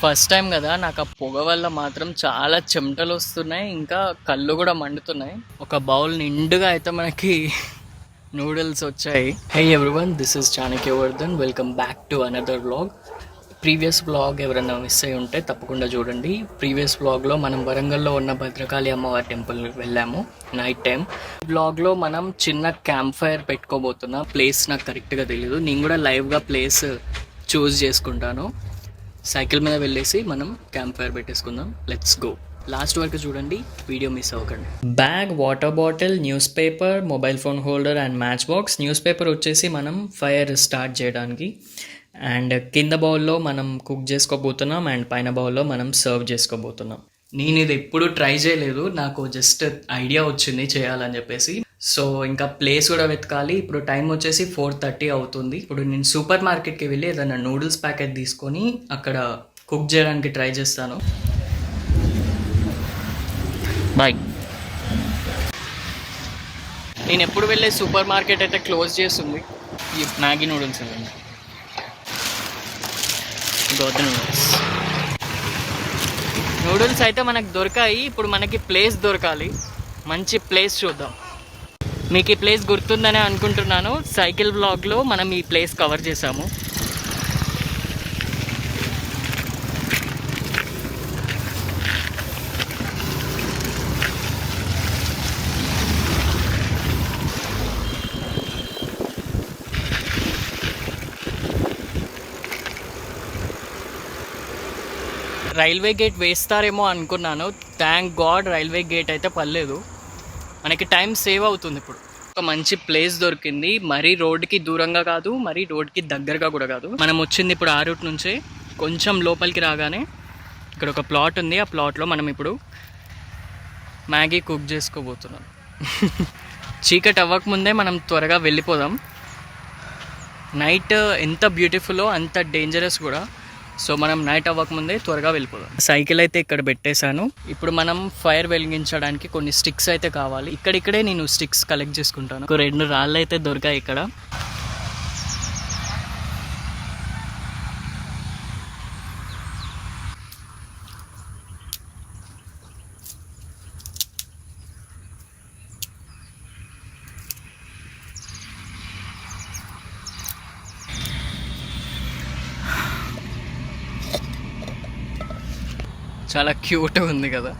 First time కదా నాకు ఆ పొగ వల్ల మాత్రం చాలా చెమటలు వస్తున్నాయి ఇంకా కళ్ళు కూడా మండుతున్నాయి. ఒక బౌల్ నిండుగా అయితే మనకి నూడిల్స్ వచ్చాయి. Hey everyone this is Chanakyavardhan welcome back to another vlog previous vlog ఎవరైనా మిస్ అయి ఉంటే తప్పకుండా చూడండి. ప్రీవియస్ బ్లాగ్లో మనం వరంగల్లో ఉన్న భద్రకాళి అమ్మవారి టెంపుల్ వెళ్ళాము నైట్ టైం బ్లాగ్లో మనం చిన్న క్యాంప్ ఫైర్ పెట్టుకోబోతున్నాం ప్లేస్ నాకు కరెక్ట్గా తెలియదు నేను కూడా లైవ్గా ప్లేస్ చూస్ చేసుకుంటాను. సైకిల్ మీద వెళ్ళేసి మనం క్యాంప్ ఫైర్ పెట్టేసుకుందాం. లెట్స్ గో లాస్ట్ వరకు చూడండి వీడియో మిస్ అవ్వకండి. Bag water bottle news paper mobile phone holder and match box news paper వచ్చేసి మనం ఫైర్ స్టార్ట్ చేయడానికి అండ్ కింద బౌల్లో మనం కుక్ చేసుకోబోతున్నాం అండ్ పైన బౌల్లో మనం సర్వ్ చేసుకోబోతున్నాం. నేను ఇది ఎప్పుడు ట్రై చేయలేదు. నాకు జస్ట్ ఐడియా వచ్చింది చేయాలని చెప్పేసి. సో ఇంకా ప్లేస్ కూడా వెతకాలి. ఇప్పుడు టైం వచ్చేసి ఫోర్ థర్టీ అవుతుంది. ఇప్పుడు నేను సూపర్ మార్కెట్కి వెళ్ళి ఏదైనా నూడిల్స్ ప్యాకెట్ తీసుకొని అక్కడ కుక్ చేయడానికి ట్రై చేస్తాను. బాయ్ నేను ఎప్పుడు వెళ్ళే సూపర్ మార్కెట్ అయితే క్లోజ్ చేస్తుంది. ఈ మ్యాగీ నూడిల్స్ ఇవ్వండి గోధ నూడిల్స్ నూడిల్స్ అయితే మనకు దొరకాయి. ఇప్పుడు మనకి ప్లేస్ దొరకాలి. మంచి ప్లేస్ చూద్దాం. మీకు ఈ ప్లేస్ గుర్తుందనే అనుకుంటున్నాను. సైకిల్ బ్లాగ్లో మనం ఈ ప్లేస్ కవర్ చేసాము రైల్వే గేట్ వేస్తారేమో అనుకున్నాను. థ్యాంక్ గాడ్ రైల్వే గేట్ అయితే పర్లేదు మనకి టైం సేవ్ అవుతుంది ఇప్పుడు. ఒక మంచి ప్లేస్ దొరికింది. మరీ రోడ్డుకి దూరంగా కాదు మరీ రోడ్డుకి దగ్గరగా కూడా కాదు. మనం వచ్చింది ఇప్పుడు ఆ రూట్ నుంచే. కొంచెం లోపలికి రాగానే ఇక్కడ ఒక ప్లాట్ ఉంది. ఆ ప్లాట్లో మనం ఇప్పుడు మ్యాగీ కుక్ చేసుకోబోతున్నాం. చీకటి అవ్వకముందే మనం త్వరగా వెళ్ళిపోదాం. నైట్ ఎంత బ్యూటిఫుల్లో అంత డేంజరస్ కూడా. సో మనం నైట్ అవ్వకముందే త్వరగా వెళ్ళిపోదాం. సైకిల్ అయితే ఇక్కడ పెట్టేశాను. ఇప్పుడు మనం ఫైర్ వెలిగించడానికి కొన్ని స్టిక్స్ అయితే కావాలి. ఇక్కడిక్కడే నేను స్టిక్స్ కలెక్ట్ చేసుకుంటాను. ఒక రెండు రాళ్ళు అయితే దొరికాయి ఇక్కడ. చాలా క్యూట్ ఉంది కదా.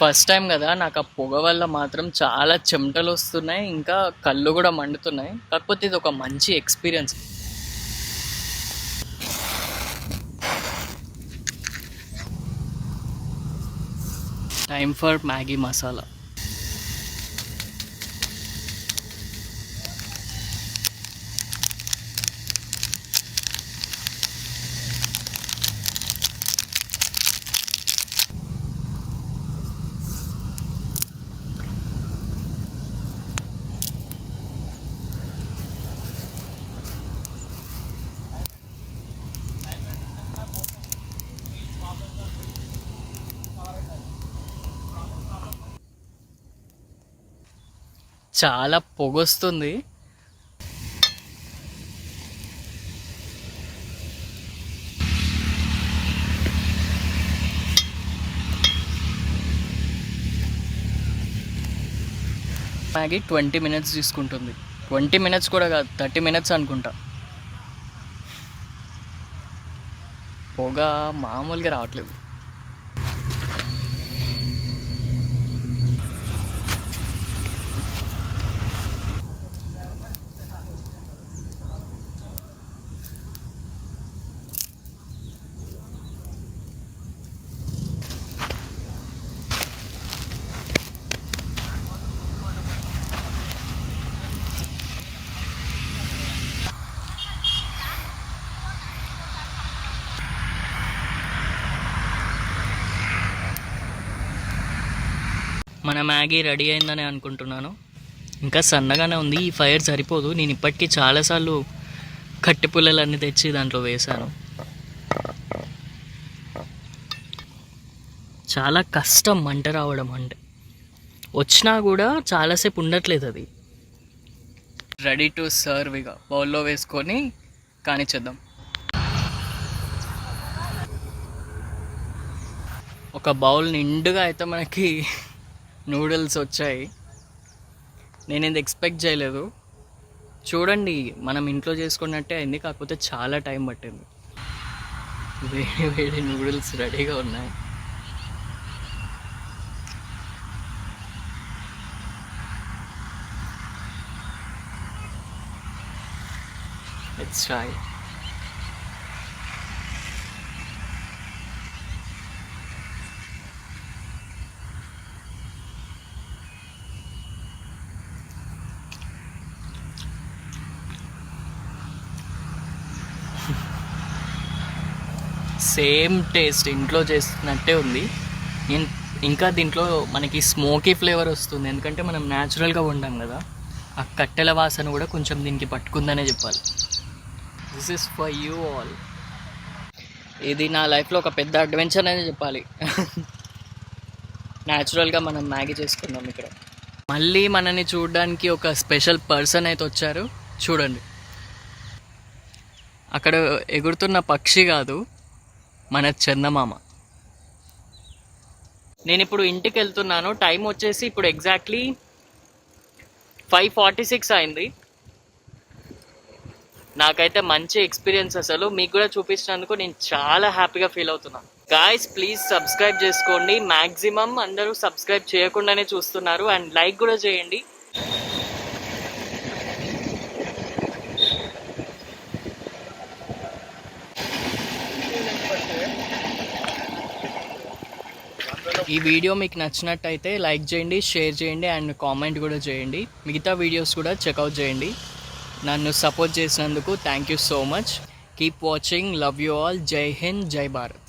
ఫస్ట్ టైం కదా నాకు ఆ పొగ వల్ల మాత్రం చాలా చెమటలు వస్తున్నాయి ఇంకా కళ్ళు కూడా మండుతున్నాయి. కాకపోతే ఇది ఒక మంచి experience. Time for Maggi masala చాలా పొగొస్తుంది. మ్యాగీ ట్వంటీ మినిట్స్ తీసుకుంటుంది. ట్వంటీ మినిట్స్ కూడా కాదు థర్టీ మినిట్స్ అనుకుంటా. పొగ మామూలుగా రావట్లేదు. మన మ్యాగీ రెడీ అయిందని అనుకుంటున్నాను. ఇంకా సన్నగానే ఉంది ఈ ఫైర్ సరిపోదు. నేను ఇప్పటికీ చాలాసార్లు కట్టె పుల్లలన్నీ తెచ్చి దాంట్లో వేశాను. చాలా కష్టం మంట రావడం అంటే. వచ్చినా కూడా చాలాసేపు ఉండట్లేదు అది. రెడీ టు సర్వ్ ఇక. బౌల్లో వేసుకొని కానిచ్చేద్దాం. ఒక బౌల్ నిండుగా అయితే మనకి నూడిల్స్ వచ్చాయి. నేను ఇది ఎక్స్పెక్ట్ చేయలేదు. చూడండి మనం ఇంట్లో చేసుకున్నట్టే అయింది కాకపోతే చాలా టైం పట్టింది. వేడి వేడి నూడిల్స్ రెడీగా ఉన్నాయి. Let's try. సేమ్ టేస్ట్ ఇంట్లో చేస్తున్నట్టే ఉంది. ఇన్- ఇంకా దీంట్లో మనకి స్మోకీ ఫ్లేవర్ వస్తుంది. ఎందుకంటే మనం న్యాచురల్గా ఉండం కదా. ఆ కట్టెల వాసన కూడా కొంచెం దీనికి పట్టుకుందనే చెప్పాలి. This is for you all ఇది నా లైఫ్లో ఒక పెద్ద అడ్వెంచర్ అనే చెప్పాలి. న్యాచురల్గా మనం మ్యాగీ చేసుకుందాం ఇక్కడ. మళ్ళీ మనని చూడడానికి ఒక స్పెషల్ పర్సన్ అయితే వచ్చారు. చూడండి. అక్కడ ఎగురుతున్న పక్షి కాదు. మన చందమామ నేను ఇప్పుడు ఇంటికి వెళ్తున్నాను టైం వచ్చేసి ఇప్పుడు ఎగ్జాక్ట్లీ ఫైవ్ ఫార్టీ సిక్స్ అయింది. నాకైతే మంచి ఎక్స్పీరియన్స్ అసలు. మీకు కూడా చూపించినందుకు నేను చాలా హ్యాపీగా ఫీల్ అవుతున్నాను గాయస్ ప్లీజ్ సబ్స్క్రైబ్ చేసుకోండి. మ్యాక్సిమం అందరూ సబ్స్క్రైబ్ చేయకుండానే చూస్తున్నారు. అండ్ లైక్ కూడా చేయండి. ఈ వీడియో మీకు నచ్చినట్టయితే లైక్ చేయండి షేర్ చేయండి అండ్ కామెంట్ కూడా చేయండి. మిగతా వీడియోస్ కూడా చెక్అవుట్ చేయండి. నన్ను సపోర్ట్ చేసినందుకు thank you so much. Keep watching. Love you all. జై హింద్. జై భారత్.